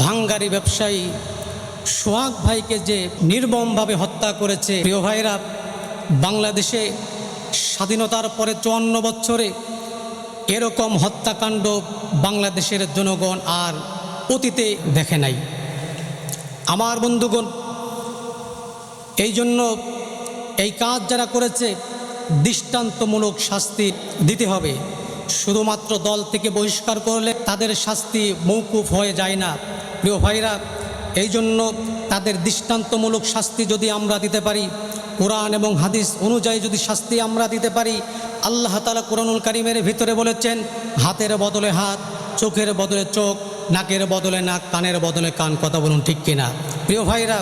ভাঙ্গারি ব্যবসায়ী সোহাগ ভাইকে যে নির্মমভাবে হত্যা করেছে। প্রিয় ভাইরা, বাংলাদেশে স্বাধীনতার পরে চুয়ান্ন বছরে এরকম হত্যাকাণ্ড বাংলাদেশের জনগণ আর অতীতে দেখে নাই। আমার বন্ধুগণ, এই জন্য এই কাজ যারা করেছে, দৃষ্টান্তমূলক শাস্তি দিতে হবে। শুধুমাত্র দল থেকে বহিষ্কার করলে তাদের শাস্তি মৌকুফ হয়ে যায় না। প্রিয় ভাইরা, এই জন্য তাদের দৃষ্টান্তমূলক শাস্তি যদি আমরা দিতে পারি, কোরআন এবং হাদিস অনুযায়ী যদি শাস্তি আমরা দিতে পারি, আল্লাহ তালা কোরআনুল কারিমের ভিতরে বলেছেন, হাতের বদলে হাত, চোখের বদলে চোখ, নাকের বদলে নাক, কানের বদলে কান, কথা বলুন ঠিক কিনা? প্রিয় ভাইরা,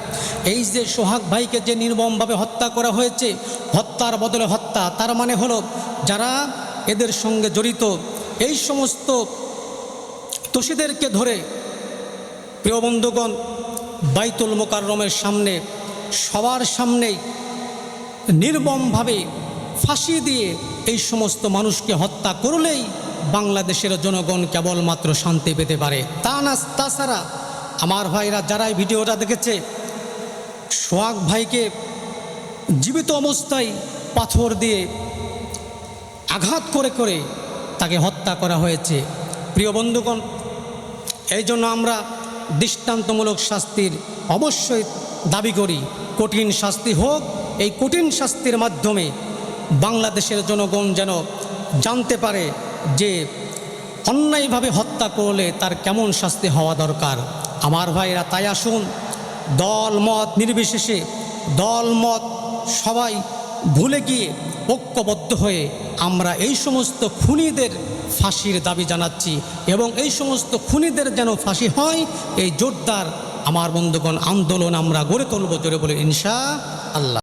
এই যে সোহাগ ভাইকে যে নির্মমভাবে হত্যা করা হয়েছে, হত্যার বদলে হত্যা, তার মানে হলো যারা এদের সঙ্গে জড়িত, এই সমস্ত দোষীদেরকে ধরে প্রিয় বন্ধুগণ, বাইতুল মোকাররমের সামনে, সবার সামনেই নির্মমভাবে ফাঁসি দিয়ে এই সমস্ত মানুষকে হত্যা করলেই বাংলাদেশের জনগণ কেবলমাত্র শান্তি পেতে পারে। তা না তাছাড়া আমার ভাইরা যারাই ভিডিওটা দেখেছে, সোহাগ ভাইকে জীবিত অবস্থায় পাথর দিয়ে আঘাত করে করে তাকে হত্যা করা হয়েছে। প্রিয় বন্ধুগণ, এই জন্য আমরা দৃষ্টান্তমূলক শাস্তির অবশ্যই দাবি করি। কঠিন শাস্তি হোক, এই কঠিন শাস্তির মাধ্যমে বাংলাদেশের জনগণ যেন জানতে পারে যে অন্যায়ভাবে হত্যা করলে তার কেমন শাস্তি হওয়া দরকার। আমার ভাইরা, তাই আসুন, দল, মত নির্বিশেষে দল, মত সবাই ভুলে গিয়ে ঐক্যবদ্ধ হয়ে আমরা এই সমস্ত খুনিদের ফাঁসির দাবি জানাচ্ছি এবং এই সমস্ত খুনিদের যেন ফাঁসি হয়, এই জোরদার আমার বন্ধুগণ আন্দোলন আমরা গড়ে তুলব জোরে বলে ইনশা আল্লাহ।